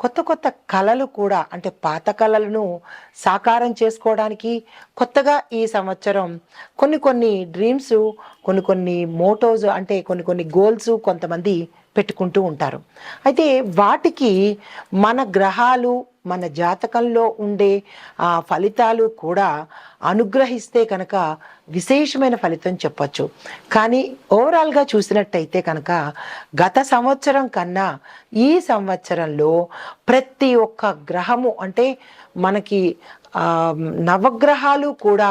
కొత్త కొత్త కళలు కూడా అంటే పాత కళలను సాకారం చేసుకోవడానికి కొత్తగా ఈ సంవత్సరం కొన్ని కొన్ని డ్రీమ్స్ కొన్ని కొన్ని మోటోస్ అంటే కొన్ని కొన్ని గోల్స్ కొంతమంది పెట్టుకుంటూ ఉంటారు. అయితే వాటికి మన గ్రహాలు మన జాతకంలో ఉండే ఆ ఫలితాలు కూడా అనుగ్రహిస్తే కనుక విశేషమైన ఫలితం చెప్పచ్చు. కానీ ఓవరాల్గా చూసినట్టయితే కనుక గత సంవత్సరం కన్నా ఈ సంవత్సరంలో ప్రతి ఒక్క గ్రహము అంటే మనకి నవగ్రహాలు కూడా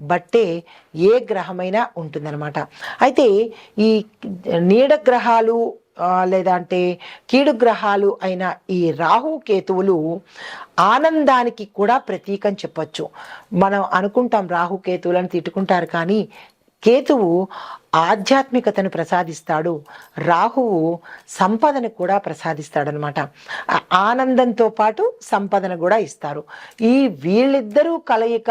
బట్టే ఏ గ్రహమైనా ఉంటుందన్నమాట. అయితే ఈ నీడ గ్రహాలు లేదా అంటే కీడు గ్రహాలు అయిన ఈ రాహు కేతువులు ఆనందానికి కూడా ప్రతీకం చెప్పచ్చు. మనం అనుకుంటాం రాహు కేతువులను తిట్టుకుంటారు కానీ కేతువు ఆధ్యాత్మికతను ప్రసాదిస్తాడు. రాహువు సంపదను కూడా ప్రసాదిస్తాడనమాట ఆనందంతో పాటు సంపదను కూడా ఇస్తారు. ఈ వీళ్ళిద్దరూ కలయిక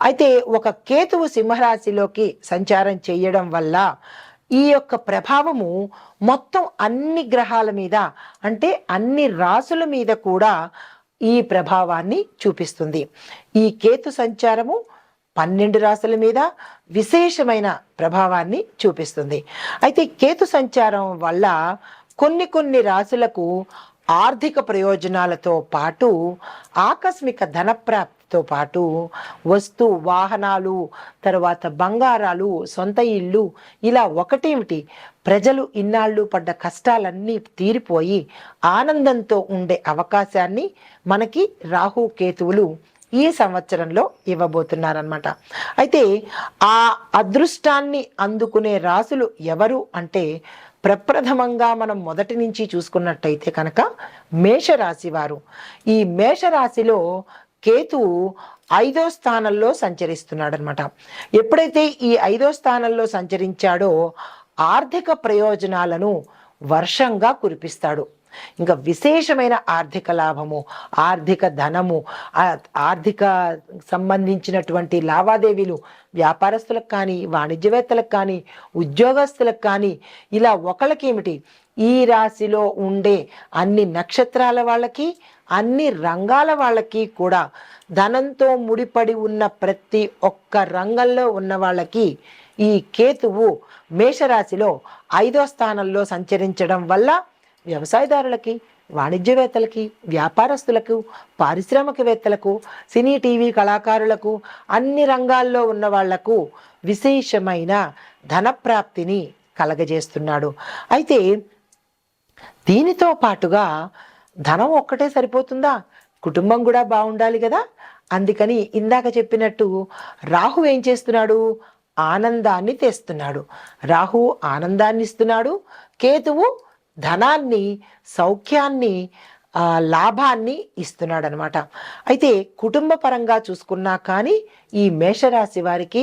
అయితే ఒక కేతువు సింహరాశిలోకి సంచారం చేయడం వల్ల ఈ యొక్క ప్రభావము మొత్తం అన్ని గ్రహాల మీద అంటే అన్ని రాసుల మీద కూడా ఈ ప్రభావాన్ని చూపిస్తుంది. ఈ కేతు సంచారము పన్నెండు రాశుల మీద విశేషమైన ప్రభావాన్ని చూపిస్తుంది. అయితే కేతు సంచారం వల్ల కొన్ని కొన్ని రాశులకు ఆర్థిక ప్రయోజనాలతో పాటు ఆకస్మిక ధనప్రాప్తితో పాటు వస్తు వాహనాలు తర్వాత బంగారాలు సొంత ఇల్లు ఇలా ఒకటేమిటి? ప్రజలు ఇన్నాళ్ళు పడ్డ కష్టాలన్నీ తీరిపోయి ఆనందంతో ఉండే అవకాశాన్ని మనకి రాహు కేతువులు ఈ సంవత్సరంలో ఇవ్వబోతున్నారనమాట అయితే ఆ అదృష్టాన్ని అందుకునే రాసులు ఎవరు అంటే ప్రప్రథమంగా మనం మొదటి నుంచి చూసుకున్నట్టయితే కనుక మేషరాశి వారు. ఈ మేషరాశిలో కేతువు ఐదో స్థానంలో సంచరిస్తున్నాడు అనమాట ఎప్పుడైతే ఈ ఐదో స్థానంలో సంచరించాడో ఆర్థిక ప్రయోజనాలను వర్షంగా కురిపిస్తాడు. ఇంకా విశేషమైన ఆర్థిక లాభము ఆర్థిక ధనము ఆర్థిక సంబంధించినటువంటి లావాదేవీలు వ్యాపారస్తులకు కానీ వాణిజ్యవేత్తలకు కానీ ఉద్యోగస్తులకు కానీ ఇలా ఒకళ్ళకేమిటి? ఈ రాశిలో ఉండే అన్ని నక్షత్రాల వాళ్ళకి అన్ని రంగాల వాళ్ళకి కూడా ధనంతో ముడిపడి ఉన్న ప్రతి ఒక్క రంగంలో ఉన్న వాళ్ళకి ఈ కేతువు మేషరాశిలో ఐదో స్థానంలో సంచరించడం వల్ల వ్యవసాయదారులకి వాణిజ్యవేత్తలకి వ్యాపారస్తులకు పారిశ్రామికవేత్తలకు సినీ టీవీ కళాకారులకు అన్ని రంగాల్లో ఉన్న వాళ్ళకు విశేషమైన ధనప్రాప్తిని కలగజేస్తున్నాడు. అయితే దీనితో పాటుగా ధనం ఒక్కటే సరిపోతుందా? కుటుంబం కూడా బాగుండాలి కదా? అందుకని ఇందాక చెప్పినట్టు రాహు ఏం చేస్తున్నాడు? ఆనందాన్ని తెస్తున్నాడు. రాహు ఆనందాన్ని ఇస్తున్నాడు కేతువు ధనాన్ని సౌఖ్యాన్ని లాభాన్ని ఇస్తున్నాడు అనమాట అయితే కుటుంబ పరంగా చూసుకున్నా కానీ ఈ మేషరాశి వారికి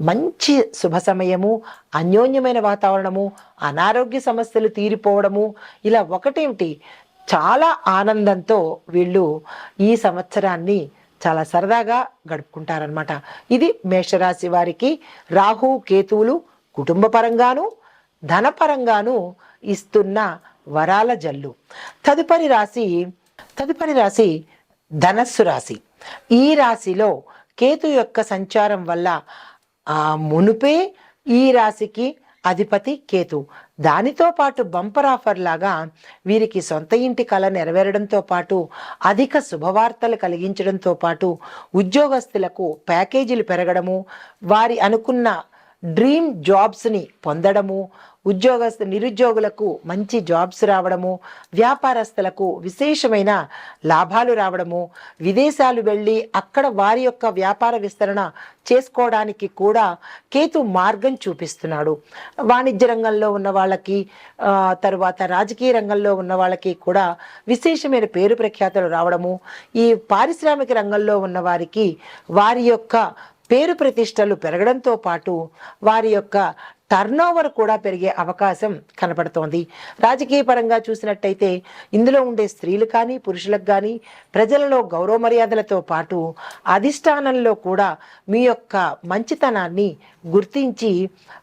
మంచి శుభ సమయము అన్యోన్యమైన వాతావరణము అనారోగ్య సమస్యలు తీరిపోవడము ఇలా ఒకటేమిటి? చాలా ఆనందంతో వీళ్ళు ఈ సంవత్సరాన్ని చాలా సరదాగా గడుపుకుంటారనమాట. ఇది మేషరాశి వారికి రాహు కేతువులు కుటుంబ పరంగాను ధనపరంగాను ఇస్తున్న వరాల జల్లు. తదుపరి రాశి తదుపరి రాశి ధనస్సు రాశి. ఈ రాశిలో కేతు యొక్క సంచారం వల్ల ఆ మునుపే ఈ రాశికి అధిపతి కేతు. దానితో పాటు బంపర్ ఆఫర్ లాగా వీరికి సొంత ఇంటి కళ నెరవేరడంతో పాటు అధిక శుభవార్తలు కలిగించడంతో పాటు ఉద్యోగస్తులకు ప్యాకేజీలు పెరగడము వారి అనుకున్న డ్రీమ్ జాబ్స్ని పొందడము ఉద్యోగస్తు నిరుద్యోగులకు మంచి జాబ్స్ రావడము వ్యాపారస్తులకు విశేషమైన లాభాలు రావడము విదేశాలు వెళ్ళి అక్కడ వారి యొక్క వ్యాపార విస్తరణ చేసుకోవడానికి కూడా కేతు మార్గం చూపిస్తున్నాడు. వాణిజ్య రంగంలో ఉన్న వాళ్ళకి తరువాత రాజకీయ రంగంలో ఉన్న వాళ్ళకి కూడా విశేషమైన పేరు ప్రఖ్యాతలు రావడము ఈ పారిశ్రామిక రంగంలో ఉన్న వారికి వారి యొక్క పేరు ప్రతిష్టలు పెరగడంతో పాటు వారి యొక్క టర్న్ ఓవర్ కూడా పెరిగే అవకాశం కనపడుతోంది. రాజకీయ పరంగా చూసినట్టయితే ఇందులో ఉండే స్త్రీలు కానీ పురుషులకు కానీ ప్రజలలో గౌరవ మర్యాదలతో పాటు అధిష్టానంలో కూడా మీ యొక్క మంచితనాన్ని గుర్తించి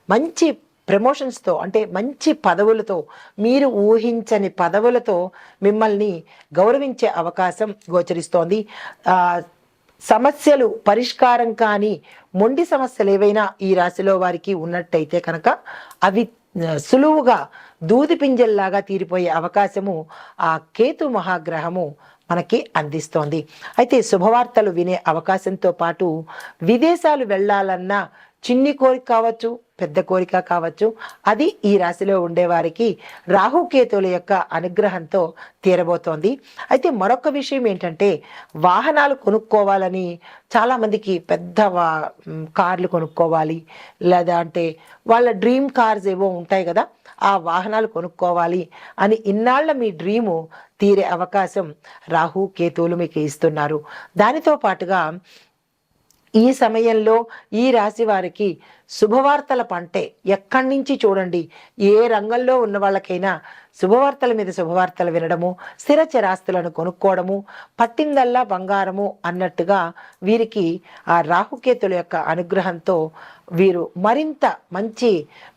మంచి ప్రమోషన్స్తో అంటే మంచి పదవులతో మీరు ఊహించని పదవులతో మిమ్మల్ని గౌరవించే అవకాశం గోచరిస్తోంది. సమస్యలు పరిష్కారం కాని మొండి సమస్యలు ఏవైనా ఈ రాశిలో వారికి ఉన్నట్టయితే కనుక అవి సులువుగా దూది పింజల్లాగా తీరిపోయే అవకాశము ఆ కేతు మహాగ్రహము మనకి అందిస్తోంది. అయితే శుభవార్తలు వినే అవకాశంతో పాటు విదేశాలు వెళ్ళాలన్నా చిన్ని కోరిక కావచ్చు పెద్ద కోరిక కావచ్చు అది ఈ రాశిలో ఉండేవారికి రాహుకేతువుల యొక్క అనుగ్రహంతో తీరబోతోంది. అయితే మరొక విషయం ఏంటంటే వాహనాలు కొనుక్కోవాలని చాలామందికి పెద్ద వా కార్లు కొనుక్కోవాలి. లేదా అంటే వాళ్ళ డ్రీమ్ కార్స్ ఏవో ఉంటాయి కదా ఆ వాహనాలు కొనుక్కోవాలి అని ఇన్నాళ్ళ మీ డ్రీము తీరే అవకాశం రాహు కేతువులు మీకు ఇస్తున్నారు. దానితో పాటుగా ఈ సమయంలో ఈ రాశి వారికి శుభవార్తల పంటే ఎక్కడి నుంచి చూడండి? ఏ రంగంలో ఉన్న వాళ్ళకైనా శుభవార్తల మీద శుభవార్తలు వినడము స్థిర చరాస్తులను కొనుక్కోవడము పట్టిందల్లా బంగారము అన్నట్టుగా వీరికి ఆ రాహుకేతుల యొక్క అనుగ్రహంతో వీరు మరింత మంచి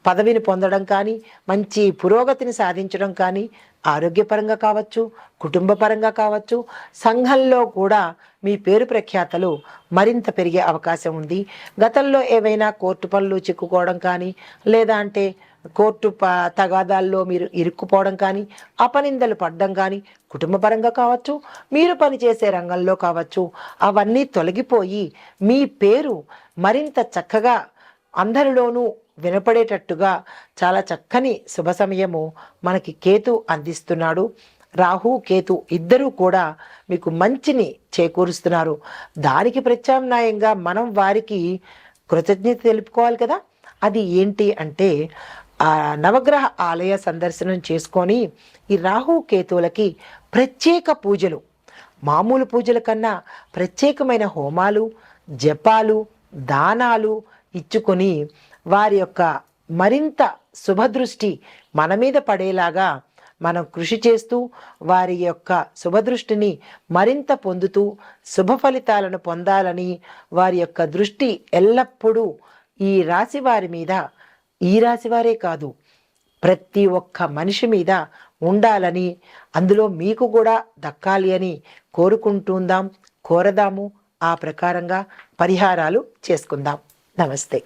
పదవిని పొందడం కానీ మంచి పురోగతిని సాధించడం కానీ ఆరోగ్యపరంగా కావచ్చు కుటుంబపరంగా కావచ్చు సంఘంలో కూడా మీ పేరు ప్రఖ్యాతలు మరింత పెరిగే అవకాశం ఉంది. గతంలో ఏవైనా కోర్టు పనులు చిక్కుకోవడం కానీ లేదా అంటే కోర్టు ప తగాదాల్లో మీరు ఇరుక్కుపోవడం కానీ అపనిందలు పడడం కానీ కుటుంబపరంగా కావచ్చు మీరు పనిచేసే రంగంలో కావచ్చు అవన్నీ తొలగిపోయి మీ పేరు మరింత చక్కగా అందరిలోనూ వినపడేటట్టుగా చాలా చక్కని శుభ సమయము మనకి కేతు అందిస్తున్నాడు. రాహు కేతు ఇద్దరూ కూడా మీకు మంచిని చేకూరుస్తున్నారు. దానికి ప్రత్యామ్నాయంగా మనం వారికి కృతజ్ఞత తెలుపుకోవాలి కదా. అది ఏంటి అంటే ఆ నవగ్రహ ఆలయ సందర్శనం చేసుకొని ఈ రాహు కేతువులకి ప్రత్యేక పూజలు. మామూలు పూజల కన్నా ప్రత్యేకమైన హోమాలు జపాలు దానాలు ఇచ్చుకొని వారి యొక్క మరింత శుభదృష్టి మన మీద పడేలాగా మనం కృషి చేస్తూ వారి యొక్క శుభదృష్టిని మరింత పొందుతూ శుభ ఫలితాలను పొందాలని వారి యొక్క దృష్టి ఎల్లప్పుడూ ఈ రాశి వారి మీద ఈ రాశి వారే కాదు. ప్రతి ఒక్క మనిషి మీద ఉండాలని అందులో మీకు కూడా దక్కాలి అని కోరుకుంటుందాం కోరదాము. ఆ ప్రకారంగా పరిహారాలు చేసుకుందాం. నమస్తే.